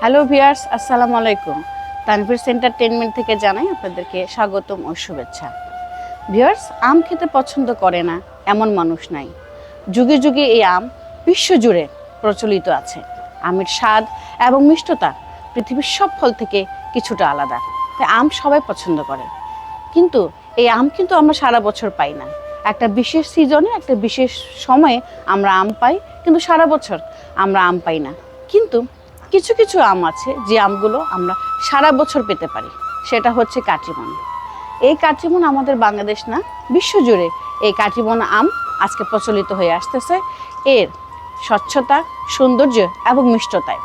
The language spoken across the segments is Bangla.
হ্যালো ভিয়ার্স আসসালামু আলাইকুম। তানভীর এন্টারটেনমেন্ট থেকে জানাই আপনাদেরকে স্বাগতম ও শুভেচ্ছা। ভিয়ার্স আম খেতে পছন্দ করে না, এমন মানুষ নাই। যুগে যুগে এই আম বিশ্বজুড়ে প্রচলিত আছে। আমের স্বাদ এবং মিষ্টতা পৃথিবীর সব ফল থেকে কিছুটা আলাদা। তাই আম সবাই পছন্দ করে। কিন্তু এই আম কিন্তু আমরা সারা বছর পাই না। একটা বিশেষ সিজনে একটা বিশেষ সময়ে আমরা আম পাই, কিন্তু সারা বছর আমরা আম পাই না। কিন্তু কিছু কিছু আম আছে, যে আমগুলো আমরা সারা বছর পেতে পারি। সেটা হচ্ছে কাটিমন। এই কাটিমন আমাদের বাংলাদেশ না, বিশ্বজুড়ে এই কাটিমন আম আজকে প্রচলিত হয়ে আসতেছে। এর স্বচ্ছতা, সৌন্দর্য এবং মিষ্টতায়।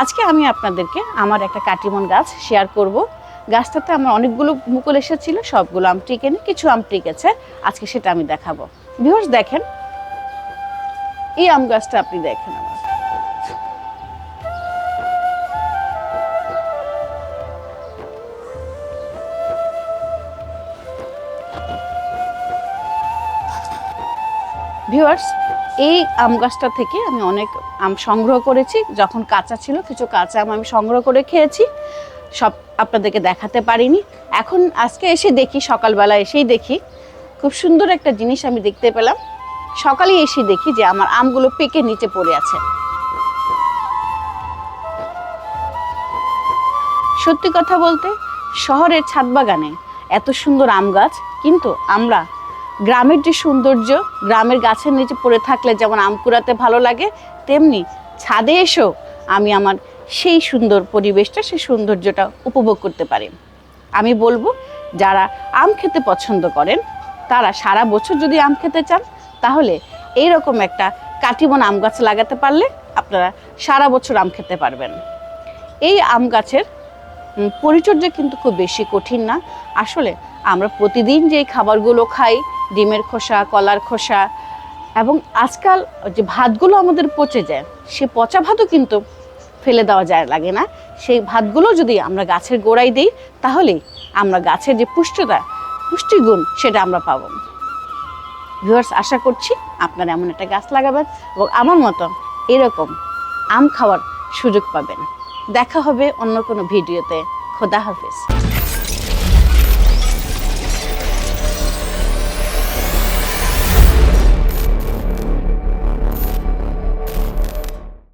আজকে আমি আপনাদেরকে আমার একটা কাটিমন গাছ শেয়ার করব। গাছটাতে আমার অনেকগুলো মুকুল এসেছিল, সবগুলো আম টিকে নি, কিছু আম টিকেছে, আজকে সেটা আমি দেখাবো। ভিউয়ার্স, দেখেন, এই আম গাছটা আপনি দেখেন আমার। ভিউয়ার্স এই আম গাছটা থেকে আমি অনেক আম সংগ্রহ করেছি। যখন কাঁচা ছিল, কিছু কাঁচা আম আমি সংগ্রহ করে খেয়েছি। সব আপনাদেরকে দেখাতে পারিনি। এখন আজকে এসে দেখি, সকালবেলা এসেই দেখি। খুব সুন্দর একটা জিনিস আমি দেখতে পেলাম। সকালে এসে দেখি যে আমার আমগুলো পেকে নিচে পড়ে আছে। সত্যি কথা বলতে, শহরের ছাদ বাগানে এত সুন্দর আম গাছ, কিন্তু আমরা গ্রামের যে সৌন্দর্য, গ্রামের গাছের নিচে পড়ে থাকলে যেমন আম কুড়াতে ভালো লাগে, তেমনি ছাদে এসেও আমি আমার সেই সুন্দর পরিবেশটা, সেই সৌন্দর্যটা উপভোগ করতে পারি। আমি বলব, যারা আম খেতে পছন্দ করেন, তারা সারা বছর যদি আম খেতে চান, তাহলে এইরকম একটা কাটিমন আম গাছ লাগাতে পারলে আপনারা সারা বছর আম খেতে পারবেন। এই আম গাছের পরিচর্যা কিন্তু খুব বেশি কঠিন না। আসলে আমরা প্রতিদিন যে খাবারগুলো খাই, ডিমের খোসা, কলার খোসা, এবং আজকাল যে ভাতগুলো আমাদের পচে যায়, সে পচা ভাতও কিন্তু ফেলে দেওয়া যায়, লাগে না? সেই ভাতগুলো যদি আমরা গাছের গোড়ায় দিই তাহলে আমরা গাছের যে পুষ্টতা পুষ্টিগুণ সেটা আমরা পাবো। ভিউয়ার্স, আশা করছি আপনারা এমন একটা গাছ লাগাবেন এবং আমার মতো এরকম আম খাওয়ার সুযোগ পাবেন। দেখা হবে অন্য কোনো ভিডিওতে। খোদা হাফেজ।